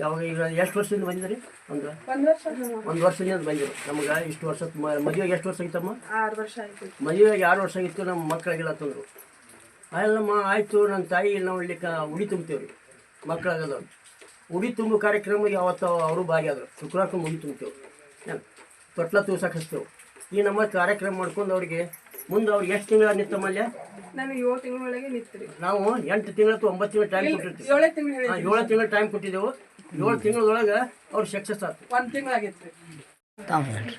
ಯಾವಾಗ ಈಗ ಎಷ್ಟು ವರ್ಷದಿಂದ ಬಂದಿದ್ರಿ? ಒಂದು ಒಂದು ವರ್ಷದಿಂದ ಬಂದಿರಿ. ನಮ್ಗೆ ಇಷ್ಟು ವರ್ಷ ಮದುವೆಗೆ ಎಷ್ಟು ವರ್ಷ ಆಯ್ತಮ್ಮ ಆರು ವರ್ಷ ಆಯ್ತು. ಮದುವೆಗೆ ಆರು ವರ್ಷ ಆಗಿತ್ತು ನಮ್ಮ ಮಕ್ಕಳಿಗೆಲ್ಲ ತಂದರು. ಅಲ್ಲಮ್ಮ ಆಯಿತು ನನ್ನ ತಾಯಿ ನಾವು ಇಲ್ಲಿ ಕ ಉಡಿ ತುಂಬ್ತೇವೆ ರೀ ಮಕ್ಕಳಾಗದವ್ರು ಉಡಿ ತುಂಬು ಕಾರ್ಯಕ್ರಮ ಯಾವತ್ತು ಅವರು ಭಾಗಿಯಾದರು. ಶುಕ್ರವಾರ ಉಡಿ ತುಂಬ್ತೇವೆ ತೊಟ್ಲ ತೂಸಕ್ಕೆ ಹಚ್ತೇವೆ ಈ ನಮ್ಮ ಕಾರ್ಯಕ್ರಮ ಮಾಡ್ಕೊಂಡು ಅವ್ರಿಗೆ ಮುಂದೆ ಅವ್ರಿಗೆ ಎಷ್ಟು ತಿಂಗಳ ನಿತ್ತಮಲ್ಯ ಏಳು ನಿಂತ್ರಿ. ನಾವು ಎಂಟು ತಿಂಗಳ ಒಂಬತ್ತು ತಿಂಗಳ ಟೈಮ್ ಕೊಟ್ಟಿರ್ತೀವಿ. ಏಳು ತಿಂಗಳ ಟೈಮ್ ಕೊಟ್ಟಿದ್ದೆವು. ಏಳು ತಿಂಗಳೊಳಗೆ ಅವ್ರು ಸಕ್ಸಸ್ ಆಗ್ತದೆ ಒಂದ್ ತಿಂಗಳಾಗಿತ್ತು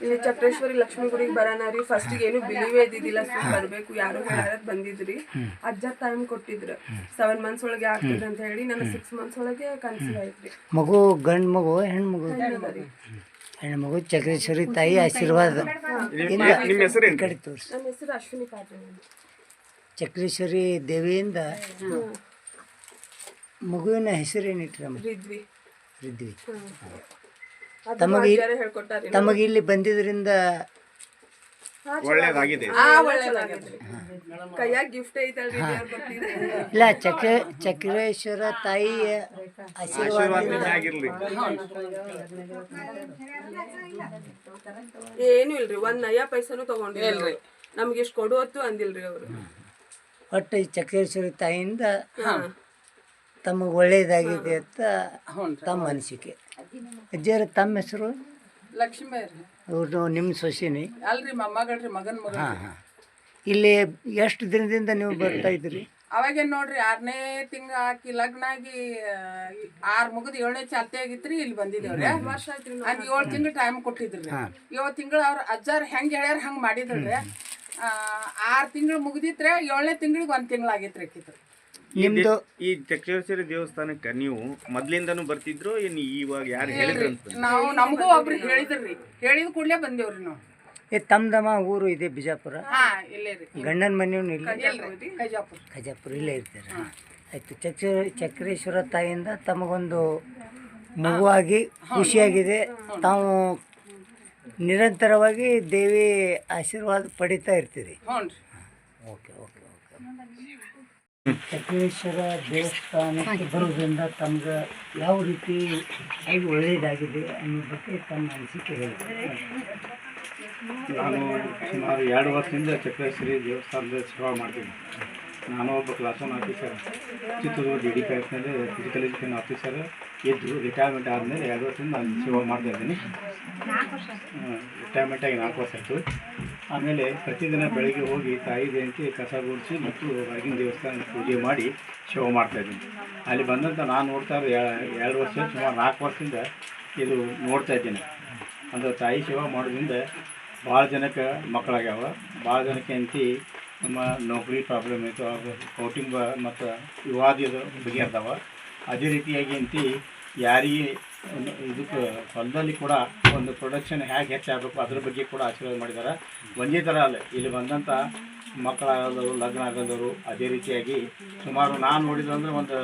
ಇಲ್ಲಿ ಚಕ್ರೇಶ್ವರಿ ಲಕ್ಷ್ಮೀ ಗುಡಿಗೆ ಬರೋಣ ರೀ. ಫಸ್ಟಿಗೆ ಏನು ಬಿಲಿವೇ ಇದ್ದಿದ್ದಿಲ್ಲ. ಸುಮ್ ಬರ್ಬೇಕು ಯಾರು ಹೇಳಾರದ್ ಬಂದಿದ್ರಿ. ಅಜ್ಜ ಟೈಮ್ ಕೊಟ್ಟಿದ್ರು. ಸೆವೆನ್ ಮಂತ್ಸ್ ಒಳಗೆ ಆಗ್ತದೆ ಅಂತ ಹೇಳಿ ನನ್ನ ಸಿಕ್ಸ್ ಮಂತ್ಸ್ ಒಳಗೆ ಕನ್ಸಿಲ್ ಆಯ್ತ್ರಿ. ಮಗು ಗಂಡ್ ಮಗು ಹೆಣ್ಣು ಮಗು? ಹೆಣ್ಣು ಮಗು ಚಕ್ರೇಶ್ವರಿ ತಾಯಿ ಆಶೀರ್ವಾದ. ಕಡೆ ತೋರಿಸಿ. ನನ್ನ ಹೆಸರು ಅಶ್ವಿನಿ ಪಾಟೀಲ್. ಚಕ್ರೇಶ್ವರಿ ದೇವಿಯಿಂದ ಮಗುವಿನ ಹೆಸರೇನಿಟ್ರಮ್ಮ ರಿದ್ವಿ. ರಿದ್ವಿ ತಮಗೆ ತಮಗೆ ಇಲ್ಲಿ ಬಂದಿದ್ರಿಂದ ಒಳ್ಳೇದಾಗಿದೆ. ಇಲ್ಲ ಚಕ್ರ ಚಕ್ರೇಶ್ವರ ತಾಯಿಯ ಆಶೀರ್ವಾದದಿಂದ ಆಗಿರ್ಲಿ. ಏನು ಇಲ್ರಿ ಒಂದ್ ನಯ ಪೈಸಾನು ತಗೊಂಡಿಲ್ರಿ ನಮ್ಗೆ ಇಷ್ಟು ಕೊಡು ಹೊತ್ತು ಅಂದಿಲ್ರಿ ಅವರು. ಒಟ್ಟು ಈ ಚಕ್ರೇಶ್ವರಿ ತಾಯಿಯಿಂದ ತಮಗೆ ಒಳ್ಳೆಯದಾಗಿದೆ ಅಂತ ತಮ್ಮ ಅನಿಸಿಕೆ. ಅಜ್ಜಿಯರ ತಮ್ಮ ಹೆಸರು? ಲಕ್ಷ್ಮೀ ರೀ ಅವರು ನಿಮ್ಮ ಸೊಸಿನಿ. ಅಲ್ರಿ ಮಗಳ್ರಿ ಮಗನ್ ಮಗ ಹಾಂ ಹಾಂ. ಇಲ್ಲಿ ಎಷ್ಟು ದಿನದಿಂದ ನೀವು ಬರ್ತಾ ಇದ್ರಿ ಅವಾಗೇನು ನೋಡ್ರಿ ಆರನೇ ತಿಂಗ ಹಾಕಿ ಲಗ್ನ ಆಗಿ ಆರು ಮುಗಿದು ಏಳನೇ ಚಾಲ್ತಿ ಆಗಿತ್ರಿ ಇಲ್ಲಿ ಬಂದಿದ್ದೇವ್ರಿ ಅದ್ ಏಳ್ ತಿಂಗಳು ಟೈಮ್ ಕೊಟ್ಟಿದ್ರಿ. ಏಳು ತಿಂಗಳು ಅವ್ರ ಅಜ್ಜಾರ್ ಹೆಂಗೆ ಹೇಳ್ಯಾರ ಹಂಗ್ ಮಾಡಿದ್ರಿ ಆರು ತಿಂಗಳು ಮುಗಿದಿತ್ರೆ ಏಳನೇ ತಿಂಗಳಿಗೆ ಒಂದ್ ತಿಂಗಳು ಆಗೈತ್ರಿ ನಿಮ್ಮದು ಈ ಚಕ್ರೇಶ್ವರಿ ದೇವಸ್ಥಾನಕ್ಕೆ ನೀವು ಮೊದ್ಲಿಂದನೂ ಬರ್ತಿದ್ರು ಏನ್ ಇವಾಗ ಯಾರು ಹೇಳಿದ್ರು ನಾವು ನಮಗೂ ಒಬ್ರು ಹೇಳಿದ್ರಿ. ಹೇಳಿದ ಕೂಡಲೇ ಬಂದೇವ್ರಿ ನಾವು. ಏ ತಮ್ದಮ್ಮ ಊರು ಇದೆ ಬಿಜಾಪುರ. ಇಲ್ಲೇ ಗಂಡನ ಮನೆಯೂ ಇಲ್ಲ? ಕಜಾಪುರ ಇಲ್ಲೇ ಇರ್ತಾರೆ. ಆಯ್ತು ಚಕ್ರ ಚಕ್ರೇಶ್ವರ ತಾಯಿಯಿಂದ ತಮಗೊಂದು ಮಗುವಾಗಿ ಖುಷಿಯಾಗಿದೆ. ತಾವು ನಿರಂತರವಾಗಿ ದೇವಿ ಆಶೀರ್ವಾದ ಪಡಿತಾ ಇರ್ತೀರಿ. Okay okay okay. ಚಕ್ರೇಶ್ವರ ದೇವಸ್ಥಾನಕ್ಕೆ ಬರೋದ್ರಿಂದ ತಮ್ಗೆ ಯಾವ ರೀತಿ ಹೇಗೆ ಒಳ್ಳೆಯದಾಗಿದೆ ಅನ್ನೋ ಬಗ್ಗೆ ತಮ್ಮ ಅನಿಸಿಕೆ ಹೇಳ್ತಾರೆ ನಾನು ಸುಮಾರು ಎರಡು ವರ್ಷದಿಂದ ಚಕ್ರೇಶ್ವರಿ ದೇವಸ್ಥಾನದ ಸೇವಾ ಮಾಡ್ತೀನಿ. ನಾನು ಒಬ್ಬ class one officer Chitradurga D D P ಆಫ್ನಲ್ಲಿ physical education officer ಇದ್ದು ರಿಟೈರ್ಮೆಂಟ್ ಆದಮೇಲೆ ಎರಡು ವರ್ಷದಿಂದ ನಾನು ಸೇವಾ ಮಾಡ್ತಾ ಇದ್ದೀನಿ. ರಿಟೈರ್ಮೆಂಟಾಗಿ ನಾಲ್ಕು ವರ್ಷ ಆಯಿತು. ಆಮೇಲೆ ಪ್ರತಿದಿನ ಬೆಳಗ್ಗೆ ಹೋಗಿ ತಾಯಿ ಜಯಂತಿ ಕಸ ಗುಡಿಸಿ ಮತ್ತು ಹೊರಗಿನ ದೇವಸ್ಥಾನ ಪೂಜೆ ಮಾಡಿ ಶೋ ಮಾಡ್ತಾ ಇದ್ದೀನಿ. ಅಲ್ಲಿ ಬಂದಂಥ ನಾನು ನೋಡ್ತಾ ಎರಡು ವರ್ಷ, ಸುಮಾರು ನಾಲ್ಕು ವರ್ಷದಿಂದ ಇದು ನೋಡ್ತಾ ಇದ್ದೀನಿ. ಅಂದರೆ ತಾಯಿ ಸೇವೆ ಮಾಡೋದ್ರಿಂದ ಭಾಳ ಜನಕ್ಕೆ ಮಕ್ಕಳಾಗ್ಯಾವ. ಭಾಳ ಜನಕ್ಕೆ ಅಂತಿ ನಮ್ಮ ನೌಕರಿ ಪ್ರಾಬ್ಲಮ್ ಐತೆ ಹಾಗೂ ಕೌಟಿಂಗ್ ಮತ್ತು ವಿವಾದದ ಬಗೆಹರ್ದಾವ ಅದೇ ರೀತಿಯಾಗಿ ಅಂತಿ ಯಾರಿಗೆ ಒಂದು ಇದಕ್ಕೆ ಹೊಲದಲ್ಲಿ ಕೂಡ ಒಂದು ಪ್ರೊಡಕ್ಷನ್ ಹೇಗೆ ಹೆಚ್ಚಾಗಬೇಕು, ಅದ್ರ ಬಗ್ಗೆ ಕೂಡ ಆಶೀರ್ವಾದ ಮಾಡಿದ್ದಾರೆ. ಒಂದೇ ಥರ ಅಲ್ಲ, ಇಲ್ಲಿ ಬಂದಂಥ ಮಕ್ಕಳಾಗೋದವರು ಲಗ್ನ ಆಗೋದವರು ಅದೇ ರೀತಿಯಾಗಿ ಸುಮಾರು ನಾನು ನೋಡಿದ್ರು ಅಂದರೆ ಒಂದು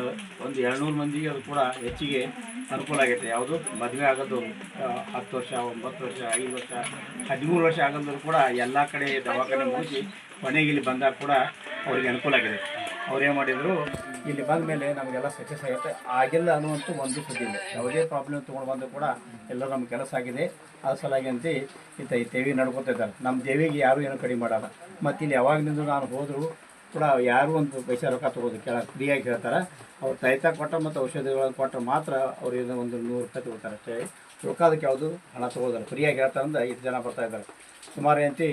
ಒಂದು ಏಳ್ನೂರು ಮಂದಿಗೆ ಅದು ಕೂಡ ಹೆಚ್ಚಿಗೆ ಅನುಕೂಲ ಆಗೈತೆ. ಯಾವುದು? ಮದುವೆ ಆಗೋದವರು ಹತ್ತು ವರ್ಷ, ಒಂಬತ್ತು ವರ್ಷ, ಐದು ವರ್ಷ, ಹದಿಮೂರು ವರ್ಷ ಆಗೋದವರು ಕೂಡ ಎಲ್ಲ ಕಡೆ ದವಾಖಾನೆ ಮುಗಿಸಿ, ಕೊನೆಗೆ ಇಲ್ಲಿ ಬಂದಾಗ ಕೂಡ ಅವರಿಗೆ ಅನುಕೂಲ ಆಗಿದೆ. ಅವ್ರು ಏನು ಮಾಡಿದರು? ಇಲ್ಲಿ ಬಂದ ಮೇಲೆ ನಮಗೆಲ್ಲ ಸಕ್ಸಸ್ ಆಗುತ್ತೆ. ಆಗಿಲ್ಲ ಅನ್ನುವಂಥ ಒಂದು ಸುದ್ದಿ ಇಲ್ಲ ಯಾವುದೇ ಪ್ರಾಬ್ಲಮ್ ತೊಗೊಂಡು ಬಂದರೂ ಕೂಡ ಎಲ್ಲ ನಮ್ಮ ಕೆಲಸ ಆಗಿದೆ. ಆ ಸಲುವಾಗಿ ಅಂತ ಇಂಥ ಈ ದೇವಿ ನಡ್ಕೊತಾ ಇದ್ದಾರೆ ನಮ್ಮ ದೇವಿಗೆ ಯಾರೂ ಏನೂ ಕಡಿಮೆ ಮಾಡಲ್ಲ. ಮತ್ತು ಇಲ್ಲಿ ಯಾವಾಗಿನಿಂದ ನಾನು ಹೋದರೂ ಕೂಡ ಯಾರು ಒಂದು ಪೈಸೆ ರೊಕ್ಕ ತೊಗೋದು ಕೆಳ, ಫ್ರೀಯಾಗಿ ಹೇಳ್ತಾರೆ. ಅವ್ರು ತೈತ ಕೊಟ್ಟ ಮತ್ತು ಔಷಧಿಗಳನ್ನು ಕೊಟ್ಟರೆ ಮಾತ್ರ ಅವ್ರಿಗೆ ಒಂದು ನೂರು ರೂಪಾಯಿ ತೊಗೋತಾರೆ ಅಷ್ಟೇ ರೊಕ್ಕದಕ್ಕೆ ಯಾವುದು ಹಣ ತೊಗೋದಾರೆ ಫ್ರೀಯಾಗಿ ಹೇಳ್ತಾರಂದ್ರೆ ಐದು ಜನ ಬರ್ತಾ ಇದ್ದಾರೆ. ಸುಮಾರು ಏನಂತಿ,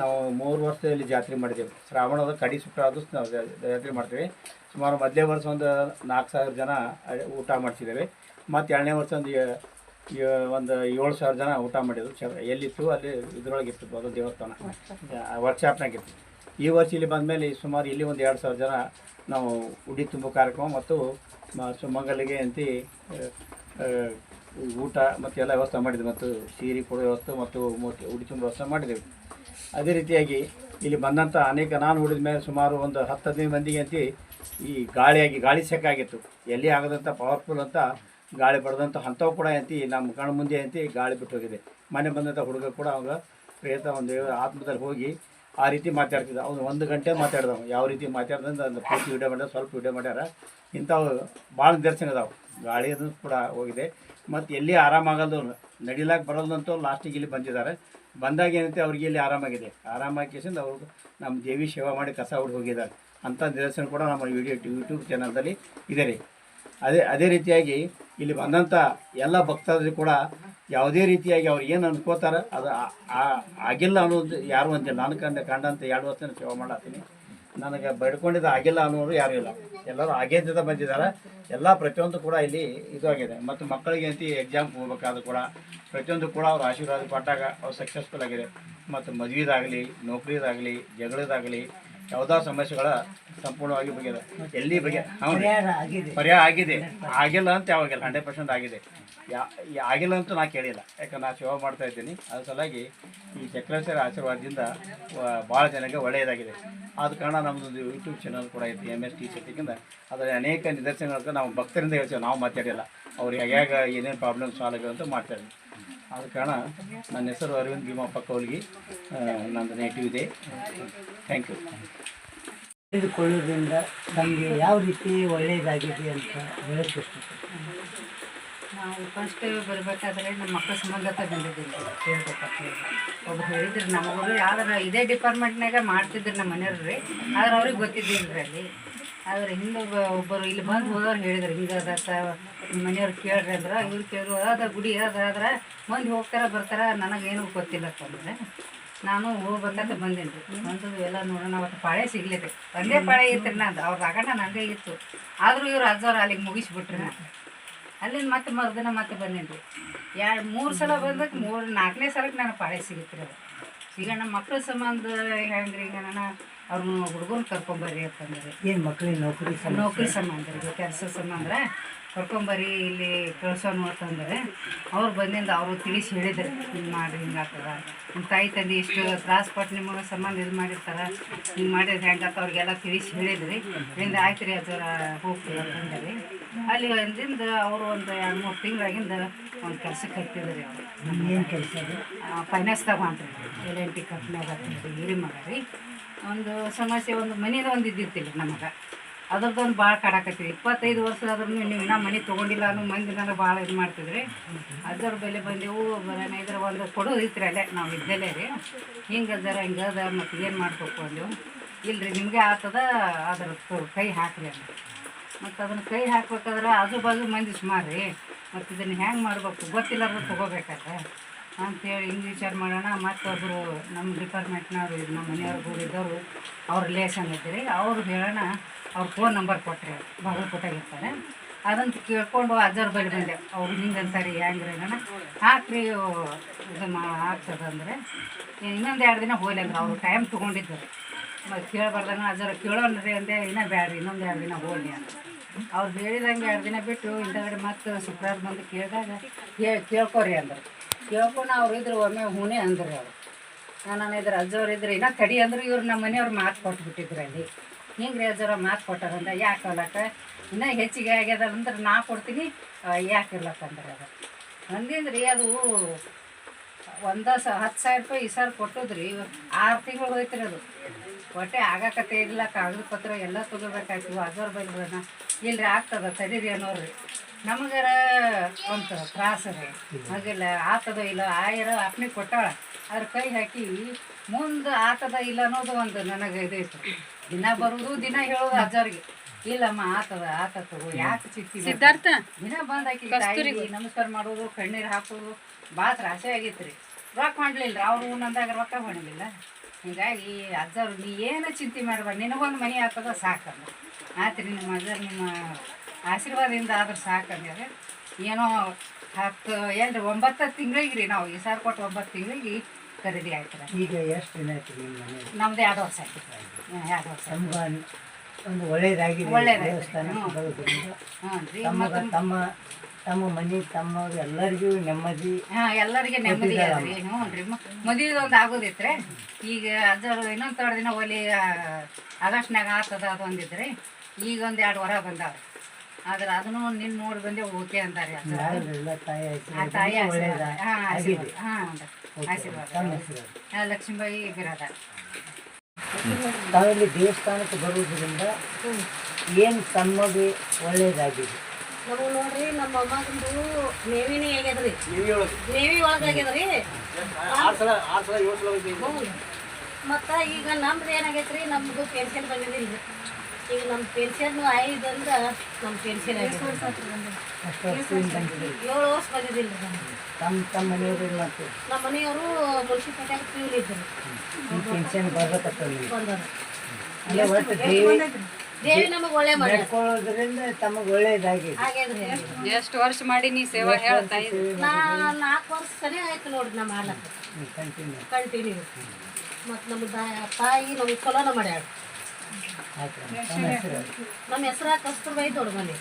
ನಾವು ಮೂರು ವರ್ಷದಲ್ಲಿ ಜಾತ್ರೆ ಮಾಡಿದ್ದೇವೆ. ಶ್ರಾವಣದ ಕಡಿ ಶುಕ್ರವಾರ ನಾವು ಜಾತ್ರೆ ಮಾಡ್ತೀವಿ. ಸುಮಾರು ಮೊದಲೇ ವರ್ಷ ಒಂದು ನಾಲ್ಕು ಸಾವಿರ ಜನ ಊಟ ಮಾಡಿಸಿದ್ದೇವೆ. ಮತ್ತು ಎರಡನೇ ವರ್ಷ ಒಂದು ಒಂದು ಏಳು ಸಾವಿರ ಜನ ಊಟ ಮಾಡಿದ್ರು. ಚ, ಎಲ್ಲಿತ್ತು? ಅಲ್ಲಿ ಇದ್ರೊಳಗೆ ಇತ್ತು ಅದು ದೇವಸ್ಥಾನ. ವರ್ಕ್ಶಾಪ್ನಾಗ ಇತ್ತು. ಈ ವರ್ಷ ಇಲ್ಲಿ ಬಂದಮೇಲೆ ಸುಮಾರು ಇಲ್ಲಿ ಒಂದು ಎರಡು ಸಾವಿರ ಜನ ನಾವು ಉಡಿ ತುಂಬು ಕಾರ್ಯಕ್ರಮ ಮತ್ತು ಸುಮಂಗಲಿಗೆ ಅಂತಿ ಊಟ ಮತ್ತು ಎಲ್ಲ ವ್ಯವಸ್ಥೆ ಮಾಡಿದೆ ಮತ್ತು ಸೀರೆ ಕೊಡೋ ವ್ಯವಸ್ಥೆ ಮತ್ತು ಉಡಿ ತುಂಬ ವ್ಯವಸ್ಥೆ ಮಾಡಿದೆವು. ಅದೇ ರೀತಿಯಾಗಿ ಇಲ್ಲಿ ಬಂದಂಥ ಅನೇಕ ನಾನು ನೋಡಿದ ಮೇಲೆ ಸುಮಾರು ಒಂದು ಹತ್ತು ಹದಿನೈದು ಮಂದಿಗೆ ಅಂತ ಈ ಗಾಳಿಯಾಗಿ ಗಾಳಿ ಸೆಕ್ಕಾಗಿತ್ತು ಎಲ್ಲಿ ಆಗದಂಥ ಪವರ್ಫುಲ್ ಅಂತ ಗಾಳಿ ಬಡದಂಥ ಅಂಥವು ಕೂಡ ಅಂತಿ ನಮ್ಮ ಕಣ್ಣು ಮುಂದೆ ಅಂತಿ ಗಾಳಿ ಬಿಟ್ಟು ಹೋಗಿದೆ ಮನೆ ಬಂದಂಥ ಹುಡುಗ ಕೂಡ ಅವಾಗ ಪ್ರೇತ ಒಂದು ಆತ್ಮದಲ್ಲಿ ಹೋಗಿ ಆ ರೀತಿ ಮಾತಾಡ್ತಿದ್ದ. ಅವ್ನು ಒಂದು ಗಂಟೆ ಮಾತಾಡ್ದವ. ಯಾವ ರೀತಿ ಮಾತಾಡ್ದಂದ್ರೆ ಒಂದು ಪೂರ್ತಿ ವಿಡಿಯೋ ಮಾಡ್ಯಾರ, ಸ್ವಲ್ಪ ವಿಡಿಯೋ ಮಾಡ್ಯಾರ. ಇಂಥವು ಭಾಳ ನಿದರ್ಶನ ಅದಾವೆ. ಗಾಳಿ ಅದು ಕೂಡ ಹೋಗಿದೆ. ಮತ್ತು ಎಲ್ಲಿ ಆರಾಮಾಗಲ್ದು ನಡಿಲಾಕ ಬರೋದಂತೂ ಲಾಸ್ಟಿಗೆ ಇಲ್ಲಿ ಬಂದಿದ್ದಾರೆ. ಬಂದಾಗ ಏನಂತೆ, ಅವ್ರಿಗೆ ಇಲ್ಲಿ ಆರಾಮಾಗಿದೆ. ಆರಾಮಾಗಿ ಕೇಸಿಂದ ಅವರು ನಮ್ಮ ದೇವಿ ಸೇವಾ ಮಾಡಿ ಕಸ ಹೊಡೆದು ಹೋಗಿದ್ದಾರೆ. ಅಂಥ ನಿದರ್ಶನ ಕೂಡ ನಮ್ಮ ವಿಡಿಯೋ ಯೂಟ್ಯೂಬ್ ಚಾನಲ್ದಲ್ಲಿ ಇದೆ ರೀ. ಅದೇ ಅದೇ ರೀತಿಯಾಗಿ ಇಲ್ಲಿ ಬಂದಂಥ ಎಲ್ಲ ಭಕ್ತಾದರು ಕೂಡ ಯಾವುದೇ ರೀತಿಯಾಗಿ ಅವ್ರು ಏನು ಅನ್ಕೋತಾರೆ ಅದು ಆಗಿಲ್ಲ ಅನ್ನೋದು ಯಾರು ಅಂತಿಲ್ಲ ನಾನು ಕಂಡ ಕಂಡಂತ ಎರಡು ವರ್ಷ ಸೇವೆ ಮಾಡತ್ತೀನಿ ನನಗೆ ಬೇಡ್ಕೊಂಡಿದ್ದು ಆಗಿಲ್ಲ ಅನ್ನೋರು ಯಾರೂ ಇಲ್ಲ. ಎಲ್ಲರೂ ಆಗೇದಿಂದ ಬಂದಿದ್ದಾರೆ. ಎಲ್ಲ ಪ್ರತಿಯೊಂದು ಕೂಡ ಇಲ್ಲಿ ಇದು ಆಗಿದೆ. ಮತ್ತು ಮಕ್ಕಳಿಗೆ ಅಂತ ಎಕ್ಸಾಮ್ ಹೋಗ್ಬೇಕಾದ್ರೂ ಕೂಡ ಪ್ರತಿಯೊಂದು ಕೂಡ ಅವ್ರು ಆಶೀರ್ವಾದ ಪಟ್ಟಾಗ ಅವ್ರು ಸಕ್ಸಸ್ಫುಲ್ ಆಗಿದೆ. ಮತ್ತು ಮದುವೆದಾಗಲಿ, ನೌಕರಿದಾಗಲಿ, ಜಗಳದಾಗಲಿ ಯಾವುದೋ ಸಮಸ್ಯೆಗಳ ಸಂಪೂರ್ಣವಾಗಿ ಬಗೆದ ಎಲ್ಲಿ ಬಗೆ ಪರ್ಯಾಯ ಪರಿಹಾರ ಆಗಿದೆ. ಆಗಿಲ್ಲ ಅಂತ ಯಾವಾಗಿಲ್ಲ? ಹಂಡ್ರೆಡ್ ಪರ್ಸೆಂಟ್ ಆಗಿದೆ. ಯಾ ಆಗಿಲ್ಲ ಅಂತ ನಾ ಕೇಳಿಲ್ಲ. ಯಾಕಂದ್ರೆ ನಾ ಸೇವಾ ಮಾಡ್ತಾ ಇದ್ದೀನಿ. ಅದ್ರ ಸಲುವಾಗಿ ಈ ಚಕ್ರೇಶ್ವರ ಆಶೀರ್ವಾದದಿಂದ ಭಾಳ ಜನಕ್ಕೆ ಒಳ್ಳೆಯದಾಗಿದೆ. ಆದ ಕಾರಣ ನಮ್ಮದು ಯೂಟ್ಯೂಬ್ ಚಾನಲ್ ಕೂಡ ಐತಿ ಎಂ ಎಸ್ ಟಿ ಸಿಟಿಗಿಂತ ಅದರ ಅನೇಕ ನಿದರ್ಶನಗಳನ್ನು ನಾವು ಭಕ್ತರಿಂದ ಹೇಳ್ತೇವೆ. ನಾವು ಮಾತಾಡಿಲ್ಲ. ಅವ್ರು ಹೇಗೆ ಏನೇನು ಪ್ರಾಬ್ಲಮ್ ಸಾಲ್ವ್ ಅಂತ ಮಾತಾಡಿ ಆದ ಕಾರಣ ನನ್ನ ಹೆಸರು ಅರವಿಂದ್ ಭೀಮಪ್ಪ ಕೌಲ್ಗಿ. ಅವ್ರಿಗೆ ನಂದು ನೇಟಿವ್ ಇದೆ. ಥ್ಯಾಂಕ್ ಯು ತಿಳಿದುಕೊಳ್ಳೋದ್ರಿಂದ ನಮಗೆ ಯಾವ ರೀತಿ ಒಳ್ಳೆಯದಾಗಿದೆ ಅಂತ ಹೇಳಕ್ಕೆ ನಾವು ಫಸ್ಟ್ ಬರಬೇಕಾದ್ರೆ ನಮ್ಮ ಮಕ್ಕಳ ಸಂಬಂಧ ಬಂದಿದ್ದಿಲ್ಲ ಹೇಳ್ಬೇಕಂತ ಒಬ್ಬರು ಒಬ್ರು ಹೇಳಿದ್ರು ನಮಗೂ ಯಾವ್ದಾರ ಇದೇ ಡಿಪಾರ್ಟ್ಮೆಂಟ್ನಾಗ ಮಾಡ್ತಿದ್ರು ನಮ್ಮ ಮನೆಯವ್ರು. ರೀ ಆದ್ರೆ ಅವ್ರಿಗೆ ಗೊತ್ತಿದ್ದಿಲ್ಲ ರೀ ಅಲ್ಲಿ. ಆದ್ರೆ ಹಿಂದೆ ಒಬ್ಬ- ಒಬ್ಬರು ಇಲ್ಲಿ ಬಂದು ಹೋದವ್ರು ಹೇಳಿದ್ರು ಹಿಂಗೆ ಮನೆಯವ್ರು ಕೇಳ್ರಿ ಅಂದ್ರೆ ಇವ್ರು ಕೇಳಿದ್ರು ಅದ ಗುಡಿ ಅದ ಆದ್ರೆ ಮಂದಿ ಹೋಗ್ತಾರ ಬರ್ತಾರ ನನಗೇನು ಗೊತ್ತಿಲ್ಲ ಅಂದ್ರೆ ನಾನು ಹೋಗ್ಬೇಕಂತ ಬಂದೇನಿ ರೀ. ಬಂದು ಎಲ್ಲ ನೋಡೋಣ ಅವತ್ತು ಪಾಳೆ ಸಿಗ್ಲಿದೆ. ಒಂದೇ ಪಾಳೆ ಇತ್ತು ನಾನು ನಂದು ಅವ್ರ ರಾಗಣ್ಣ ನಂದೇ ಇತ್ತು. ಆದರೂ ಇವ್ರು ಅಜ್ಜವ್ರು ಅಲ್ಲಿಗೆ ಮುಗಿಸ್ಬಿಟ್ರಿ ನಾನು ಅಲ್ಲಿಂದ ಮತ್ತೆ ಮರುದಿನ ಮತ್ತೆ ಬಂದೇನಿ ರೀ. ಎರಡು ಮೂರು ಸಲ ಬಂದಕ್ಕೆ ಮೂರು ನಾಲ್ಕನೇ ಸಲಕ್ಕೆ ನಾನು ಪಾಳೆ ಸಿಗುತ್ತೆ ಅದು. ಈಗ ನಮ್ಮ ಮಕ್ಳ ಸಂಬಂಧ ಹೆಂಗ್ರಿ ಈಗ ನಾನು ಅವ್ರನ್ನ ಹುಡುಗನ ಕರ್ಕೊಂಬರ್ರಿ ಅಂತಂದ್ರೆ. ಏನು ಮಕ್ಳಿಗೆ ನೌಕರಿ ನೌಕರಿ ಸಂಬಂಧ ರೀ ಕೆಲಸ ಸಂಬಂಧ. ಕರ್ಕೊಂಬರ್ರಿ ಇಲ್ಲಿ ಕಳ್ಸೋನು ಅಂತಂದರೆ ಅವ್ರು ಬಂದಿಂದ ಅವರು ತಿಳಿಸಿ ಹೇಳಿದ್ರು ಹಿಂಗೆ ಮಾಡಿರಿ ಹಿಂಗೆ ಆಗ್ತದ. ನಿಮ್ಮ ತಾಯಿ ತಂದೆ ಇಷ್ಟು ತ್ರಾಸ ಪಟ್ಟು ನಿಮಗೆ ಸಂಬಂಧ ಇದು ಮಾಡಿರ್ತಾರೆ ಹಿಂಗೆ ಮಾಡಿದ್ರೆ ಹೆಂಗತ್ತ ಅವ್ರಿಗೆಲ್ಲ ತಿಳಿಸಿ ಹೇಳಿದ್ರಿ. ಹಿಂದೆ ಆಯ್ತು ರೀ ಅದರ ಹೋಗ್ತೀವಿ ಅಂತಂದ್ರಿ ಅಲ್ಲಿ ಒಂದಿಂದ ಅವರು ಒಂದು ಎರಡು ಮೂರು ತಿಂಗಳಾಗಿಂದ ಒಂದು ಕೆಲಸಕ್ಕೆ ಹತ್ತಿದ್ರಿ ಅವರು. ಏನು ಕೆಲಸ ಅದು? ಫೈನಾನ್ಸ್ದಾಗ ಮಾಡ್ರಿ ಎಲ್ ಎನ್ ಟಿ ಕಂಪ್ನಿಯಾಗ ಹಿರಿ ಮಗ ರೀ. ಒಂದು ಸಮಸ್ಯೆ ಒಂದು ಮನೇದ ಒಂದು ಇದ್ದಿರ್ತಿಲ್ಲ ನಮಗೆ ಅದ್ರದ್ದೊಂದು ಭಾಳ ಕಾಡಾಕತ್ತೀವಿ ಇಪ್ಪತ್ತೈದು ವರ್ಷ ಆದ್ರೂ ನೀವು ಇನ್ನೂ ಮನೆ ತೊಗೊಂಡಿಲ್ಲ ಅನ್ನೋ ಮಂದಿ ನನಗೆ ಭಾಳ ಇದು ಮಾಡ್ತಿದ್ರಿ. ಅದರ ಬೆಲೆ ಬಂದೆವು ಬರೋಣ ಇದ್ರ ಒಂದು ಕೊಡೋದು ಇತ್ತು ಅಲ್ಲೇ, ನಾವು ಇದ್ದಲ್ಲೇ ರೀ. ಹಿಂಗೆ ಅದರ ಹಿಂಗೆ ಅದ, ಮತ್ತು ಏನು ಮಾಡ್ಬೇಕು ಅಂದೆವು. ರೀ ನಿಮಗೆ ಆತದ, ಅದ್ರ ಕೈ ಹಾಕ್ರಿ ಅಂತ ಮತ್ತು ಅದನ್ನು ಕೈ ಹಾಕ್ಬೇಕಾದ್ರೆ ಆಜು ಬಾಜು ಮಂದಿ ಸುಮಾರು ರೀ. ಮತ್ತು ಇದನ್ನು ಹೆಂಗೆ ಮಾಡ್ಬೇಕು, ಗೊತ್ತಿಲ್ಲಾರ್ದು ತೊಗೋಬೇಕಾದ್ರೆ ಅಂತೇಳಿ ಹಿಂಗೆ ವಿಚಾರ ಮಾಡೋಣ. ಮತ್ತೊಬ್ಬರು ನಮ್ಮ ಡಿಪಾರ್ಟ್ಮೆಂಟ್ನವ್ರು ನಮ್ಮ ಮನೆಯವ್ರು ಕೂಡ ಇದ್ದವರು ಅವ್ರ ರಿಲೇಷನ್ ಇದ್ರಿ ಅವ್ರು ಹೇಳೋಣ ಅವ್ರ ಫೋನ್ ನಂಬರ್ ಕೊಟ್ಟರೆ ಬಾಗಲಕೋಟೆಗಿರ್ತಾರೆ ಅದಂತ ಕೇಳ್ಕೊಂಡು ಅಜ್ಜರ ಬಳಿ ಬಂದೆ. ಅವ್ರು ಹಿಂಗೆ ಅಂತಾರೆ ಹೆಂಗ್ರಿ ಅಣ್ಣ ಹಾಕ್ರಿ ಇದು ಮಾ ಆಗ್ತದಂದ್ರೆ ಇನ್ನೊಂದು ಎರಡು ದಿನ ಹೋಗ್ಲಿ ಅಂದ್ರೆ ಅವರು ಟೈಮ್ ತೊಗೊಂಡಿದ್ದರು. ಮತ್ತು ಕೇಳಬಾರ್ದನ, ಅಜ್ಜರ ಕೇಳೋಣ್ರಿ ಅಂದೆ, ಇನ್ನೂ ಬ್ಯಾಡ್ರಿ, ಇನ್ನೊಂದು ಎರಡು ದಿನ ಹೋಗ್ಲಿ ಅಂತ. ಅವ್ರು ಹೇಳಿದಂಗೆ ಎರಡು ದಿನ ಬಿಟ್ಟು ಹಿಂದಗಡೆ ಮತ್ತೆ ಶುಕ್ರವಾರ ಬಂದು ಕೇಳಿದಾಗ ಕೇಳಿ ಕೇಳ್ಕೊರಿ ಅಂದರು. ಕೇಳ್ಕೊಂಡು ಅವ್ರು ಇದ್ರು, ಒಮ್ಮೆ ಹೂನೇ ಅಂದ್ರಿ ಅವರು. ನಾನು ಇದ್ರ ಅಜ್ಜವ್ರು ಇದ್ರೆ, ಇನ್ನೂ ತಡಿ ಅಂದರು ಇವ್ರು ನಮ್ಮ ಮನೆಯವ್ರು ಮಾತು ಕೊಟ್ಬಿಟ್ಟಿದ್ರು ಅಲ್ಲಿ. ಹಿಂಗೆ ರೀ ಅಜ್ಜವ್ರ ಮಾತು ಕೊಟ್ಟಾರಂದ ಯಾಕೆ ಅಲ್ಲಕ ಇನ್ನೂ ಹೆಚ್ಚಿಗೆ ಆಗ್ಯದ ಅಂದ್ರೆ ನಾ ಕೊಡ್ತೀನಿ ಯಾಕೆ ಇರ್ಲಕ್ಕಂದ್ರೆ ಅದು. ಅಂದಿಂದ್ರಿ ಅದು ಒಂದು ಸ, ಹತ್ತು ಸಾವಿರ ರೂಪಾಯಿ, ಈ ಸರ್ ಕೊಟ್ಟದ್ರಿ ಆರು ತಿಂಗಳು ಹೋಯ್ತು ಅದು. ಹೊಟ್ಟೆ ಆಗಕತ್ತೆ ಇಲ್ಲ, ಕಾಗದ ಪತ್ರ ಎಲ್ಲ ತೊಗೋಬೇಕಾಯ್ತು ಅದರ ಬೈದ್ರನ ಇಲ್ರಿ, ಆಗ್ತದ ತಡೀರಿ ಅನ್ನೋರಿ ನಮಗಾರ ಒಂದು ತ್ರಾಸ ರೀ. ಹಾಗಿಲ್ಲ, ಆತದ ಇಲ್ಲ, ಆಯರ ಅಪ್ನಿ ಕೊಟ್ಟಾಳ. ಅದ್ರ ಕೈ ಹಾಕಿ ಮುಂದೆ ಆತದ ಇಲ್ಲ ಅನ್ನೋದು ಒಂದು ನನಗೆ ಇದೈತು ದಿನ ಬರುವುದು ದಿನ ಹೇಳೋದು ಅಜ್ಜರಿಗೆ. ಇಲ್ಲಮ್ಮ ಆತದ ಆತ ತಗೋ ಯಾಕೆ ಚಿಕ್ಕಿ ಸಿದ್ಧಾರ್ಥ ದಿನ ಬಂದ್ ಹಾಕಿ ತಾಯಿಗೆ ನಮಸ್ಕಾರ ಮಾಡೋದು ಕಣ್ಣೀರು ಹಾಕೋದು ಭಾಳ ತ್ರಾಸೆ ಆಗೈತೆ ರೀ ರೊಕ್ಕ ಮಾಡ್ಲಿಲ್ಲ ಅವ್ರು ನಂದಾಗ ರೊಕ್ಕ ಮಾಡಲಿಲ್ಲ ಹೀಗಾಗಿ ಅಜ್ಜವ್ರು ನೀ ಏನು ಚಿಂತೆ ಮಾಡಬೇಡ ನಿನಗೊಂದು ಮನೆ ಆಗ್ತದ ಸಾಕಮ್ಮ ಆತ್ರಿ ನಿಮ್ಮ ಅಜ್ಜರು ನಿಮ್ಮ ಆಶೀರ್ವಾದದಿಂದ ಆದ್ರೆ ಸಾಕಂದ್ರೆ ಏನೋ ಹತ್ತು ಏನ್ರಿ ಒಂಬತ್ತು ತಿಂಗಳಿಗೆ ರೀ ನಾವು ಈ ಸಾರ್ ಕೊಟ್ಟು ಒಂಬತ್ತು ತಿಂಗಳಿಗೆ ಖರೀದಿ ಆಯ್ತು ರೀ ಈಗ ಎಷ್ಟು ದಿನ ಆಯ್ತು ನಿಮ್ಮ ಮನೆ ನಮ್ದು ಎರಡು ವರ್ಷ ಆಯ್ತು. ಎರಡು ವರ್ಷ ತಮ್ಗೆ ಒಂದು ಒಳ್ಳೇದಾಗಿ. ದೇವಸ್ಥಾನ ಹ್ಮ್. ಬರೋದ್ರಿಂದ ಹ್ಞೂ ರೀ ತಮ್ಮ ಮತ್ತು ತಮ್ಮ ತಮ್ಮ ಮನೆ ತಮ್ಮ ಎಲ್ಲರಿಗೂ ನೆಮ್ಮದಿ ಹಾ ಎಲ್ಲರಿಗೆ ನೆಮ್ಮದಿ ಅದ್ರಿ ಹ್ಞೂ ರೀ ಮದುವೆ ಒಂದು ಆಗೋದಿತ್ರಿ ಈಗ ಅದು ಇನ್ನೊಂದು ಎರಡು ದಿನ ಒಲಿ ಆಗಸ್ಟ್ನಾಗ ಆಗ್ತದ ಅದು ಅಂದಿದ್ರಿ ಈಗ ಒಂದು ಎರಡು ವರ ಬಂದಾವ್ರಿ. ಆದ್ರೆ ಅದನ್ನು ನಿನ್ನ ನೋಡಿ ಬಂದೆ ಓಕೆ ಅಂತಾರೆ. ತಾಯಿ ಆಶೀರ್ವಾದ ಲಕ್ಷ್ಮೀಬಾಯಿ ಬಿರಾದ ತಾವಿಲ್ಲಿ ದೇವಸ್ಥಾನಕ್ಕೆ ಬರುವುದರಿಂದ ಏನು ತಮಗೆ ಒಳ್ಳೇದಾಗಿದೆ ನಮಗೆ ನೋಡ್ರಿ ನಮ್ಮ ಅಮ್ಮಂದು ನೇವಿನೇ ಆಗ್ಯದ್ರಿ? ನೀವೇ ಒಳಗಾಗ್ಯದ್ರಿ. ಮತ್ತು ಈಗ ನಮ್ದು ಏನಾಗೈತ್ರಿ? ನಮ್ದು ಪೆನ್ಷನ್ ಬಂದಿದ್ದಿಲ್ಲ ಈಗ ನಮ್ಮ ಪೆನ್ಷನ್ ಐದಂದ್ರೆ ನಮ್ಮ ಪೆನ್ಷನ್ ಏಳು ವರ್ಷ ಬಂದಿದ್ದಿಲ್ಲ ನಮ್ಗೆ ತಮ್ಮ ತಮ್ಮ ಮನೆಯವರು ನಮ್ಮ ಮನೆಯವರು ಮುನ್ಸಿಪಾಲ್ಟಿಯಾಗ ಪ್ಯೂಲ್ ಇದ್ದರು. ಈ ಪೆನ್ಷನ್ ಬರ್ಬೇಕತ್ತ ದೇವಿ ನಮಗೆ ಒಳ್ಳೆ ಮಾಡಿ ನಡ್ಕೊಳ್ಳೋದ್ರಿಂದ ತಮಗೆ ಒಳ್ಳೇದಾಗಿ ಎಷ್ಟು ವರ್ಷ ಮಾಡಿ ನೀ ಸೇವಾ ಹೇಳ್ತಾ ನಾ ನಾಲ್ಕು ವರ್ಷ ಸರಿ ಆಯ್ತು ನೋಡ್ರಿ ನಮ್ಮ ಹಾಲ ಕಂಟಿನ್ಯೂ ಕಂಟಿನ್ಯೂ ಮತ್ತು ನಮ್ಮ ತಾಯಿ ನಮ್ಗೆ ಚಲೋನ ಮಾಡ್ಯಾಳ. ನಮ್ಮ ಹೆಸರ ಕಸ್ತೂರ್ಬಾಯಿ ದೊಡ್ಡ ಮನೆ